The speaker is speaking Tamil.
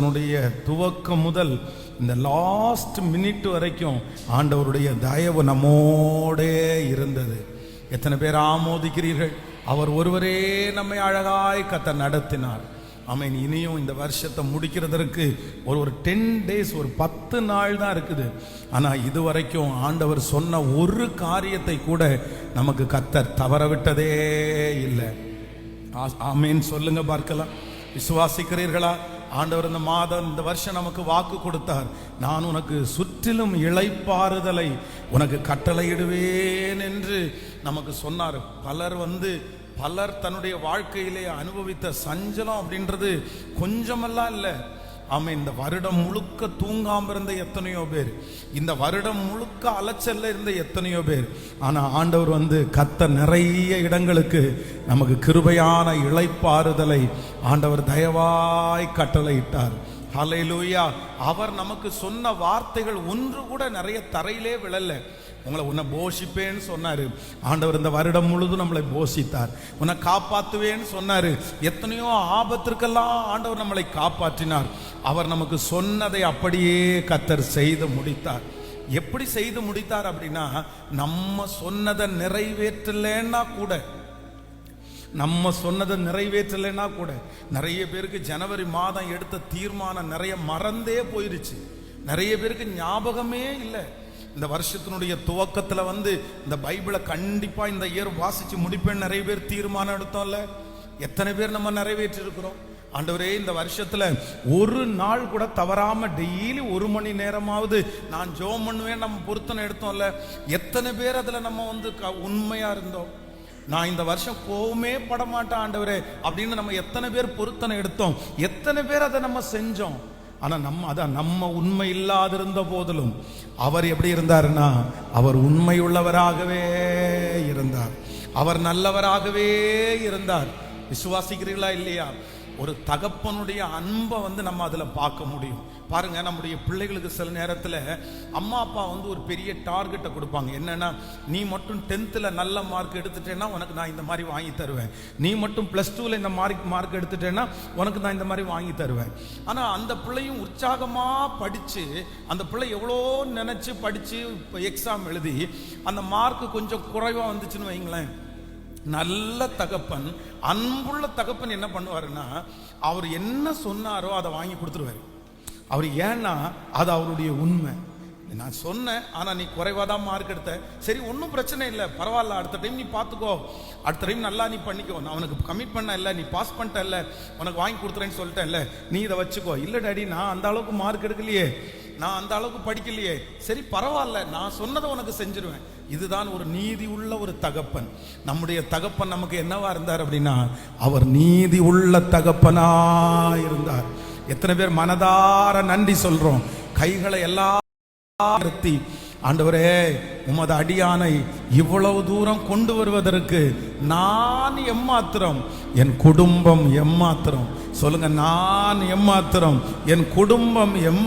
வருஷத்தினுடைய துவக்கம் முதல் இந்த லாஸ்ட் மினிட் வரைக்கும் ஆண்டவருடைய தயவு நம்மோடே இருந்தது. எத்தனை பேர் ஆமோதிக்கிறீர்கள்? அவர் ஒருவரே நம்மை அழகாய் கத்த நடத்தினார். ஆமென் இனியும் இந்த வருஷத்தை முடிக்கிறதற்கு ஒரு ஒரு டென் டேஸ் ஒரு பத்து நாள் தான் இருக்குது. ஆனால் இது வரைக்கும் ஆண்டவர் சொன்ன ஒரு காரியத்தை கூட நமக்கு கத்தர் தவற விட்டதே இல்லை ஆமேன்னு சொல்லுங்க பார்க்கலாம். விசுவாசிக்கிறீர்களா? ஆண்டவர் இந்த மாதம் இந்த வருஷம் நமக்கு வாக்கு கொடுத்தார். நான் உனக்கு சுற்றிலும் இழைப்பாறுதலை உனக்கு கட்டளையிடுவேன் என்று நமக்கு சொன்னார். பலர் வந்து பலர் தன்னுடைய வாழ்க்கையிலே அனுபவித்த சஞ்சலம் அப்படின்றது கொஞ்சமெல்லாம் இல்லை. ஆமாம் இந்த வருடம் முழுக்க தூங்காம இருந்த எத்தனையோ பேர் இந்த வருடம் முழுக்க அலைச்சல்ல இருந்த எத்தனையோ பேர். ஆனால் ஆண்டவர் வந்து கத்த நிறைய இடங்களுக்கு நமக்கு கிருபையான இளைப்பாறுதலை ஆண்டவர் தயவாய் கட்டளையிட்டார். ஹலையிலூயா அவர் நமக்கு சொன்ன வார்த்தைகள் ஒன்று கூட நிறைய தரையிலே விழல. உங்களை உன்னை போஷிப்பேன்னு சொன்னாரு. ஆண்டவர் இந்த வருடம் முழுதும் நம்மளை போஷித்தார். உன்னை காப்பாத்துவேன்னு சொன்னாரு. எத்தனையோ ஆபத்திற்கெல்லாம் ஆண்டவர் நம்மளை காப்பாற்றினார். அவர் நமக்கு சொன்னதை அப்படியே கத்தர் செய்து முடித்தார். எப்படி செய்து முடித்தார் அப்படின்னா நம்ம சொன்னதை நிறைவேற்றலைன்னா கூட நம்ம சொன்னதை நிறைவேற்றலைன்னா கூட நிறைய பேருக்கு ஜனவரி மாதம் எடுத்த தீர்மானம் நிறைய மறந்தே போயிருச்சு. நிறைய பேருக்கு ஞாபகமே இல்லை. இந்த வருஷத்தினுடைய துவக்கத்தில் வந்து இந்த பைபிளை கண்டிப்பாக இந்த இயர் வாசித்து முடிப்பேன் நிறைய பேர் தீர்மானம் எடுத்தோம்ல. எத்தனை பேர் நம்ம நிறைவேற்றிருக்கிறோம்? ஆண்டவரே இந்த வருஷத்துல ஒரு நாள் கூட தவறாம டெய்லி ஒரு மணி நேரமாவது நான் ஜோம் பண்ணுவேன் நம்ம பொருத்தனை எடுத்தோம்ல. எத்தனை பேர் அதுல நம்ம வந்து க- உண்மையா இருந்தோம்? நான் இந்த வருஷம் கோவமே படமாட்டேன் ஆண்டவரே அப்படின்னு நம்ம எத்தனை பேர் பொருத்தனை எடுத்தோம். எத்தனை பேர் அதை நம்ம செஞ்சோம். ஆனால் நம்ம அதான் நம்ம உண்மை இல்லாதிருந்த போதிலும் அவர் எப்படி இருந்தாருன்னா அவர் உண்மையுள்ளவராகவே இருந்தார். அவர் நல்லவராகவே இருந்தார். விசுவாசிக்கிறீங்களா இல்லையா? ஒரு தகப்பனுடைய அன்பை வந்து நம்ம அதில் பார்க்க முடியும். பாருங்க நம்முடைய பிள்ளைகளுக்கு சில நேரத்தில் அம்மா அப்பா வந்து ஒரு பெரிய டார்கெட்டை கொடுப்பாங்க. என்னென்னா நீ மட்டும் டென்த்தில் நல்ல மார்க் எடுத்துட்டேன்னா உனக்கு நான் இந்த மாதிரி வாங்கி தருவேன். நீ மட்டும் ப்ளஸ் டூவில் இந்த மார்க் மார்க் எடுத்துட்டேன்னா உனக்கு நான் இந்த மாதிரி வாங்கி தருவேன். ஆனால் அந்த பிள்ளையும் உற்சாகமாக படித்து அந்த பிள்ளை எவ்வளோ நினச்சி படித்து இப்போ எக்ஸாம் எழுதி அந்த மார்க் கொஞ்சம் குறைவாக வந்துச்சுன்னு வைங்களேன். நல்ல தகப்பன் அன்புள்ள தகப்பன் என்ன பண்ணுவாருன்னா அவர் என்ன சொன்னாரோ அதை வாங்கி கொடுத்துருவாரு. அவர் ஏன்னா அது அவருடைய உண்மை. நான் சொன்னேன் ஆனால் நீ குறைவாக தான் மார்க் எடுத்த. சரி ஒன்றும் பிரச்சனை இல்லை பரவாயில்ல அடுத்த டைம் நீ பார்த்துக்கோ. அடுத்த டைம் நல்லா நீ பண்ணிக்கோ. நான் உனக்கு கமிட் பண்ண இல்லை நீ பாஸ் பண்ணிட்ட இல்லை உனக்கு வாங்கி கொடுத்துறேன்னு சொல்லிட்டேன்ல நீ இதை வச்சுக்கோ. இல்லை டாடி நான் அந்த அளவுக்கு மார்க் எடுக்கலையே. நான் அந்த அளவுக்கு படிக்கலையே. சரி பரவாயில்ல. நான் சொன்னதை உனக்கு செஞ்சிருவேன். இதுதான் ஒரு நீதி உள்ள ஒரு தகப்பன். நம்முடைய தகப்பன் நமக்கு என்னவா இருந்தார் அப்படின்னா அவர் நீதி உள்ள தகப்பனா இருந்தார். எத்தனை பேர் மனதார நன்றி சொல்றோம். கைகளை எல்லாம் ஆண்டவரே உமது அடியானை இவ்வளவு தூரம் கொண்டு வருவதற்கு நான் எம்மாத்திரம் என் குடும்பம் எம்மாத்திரம். சொல்லுங்க நான் எம்மாத்திரம் என் குடும்பம் எம்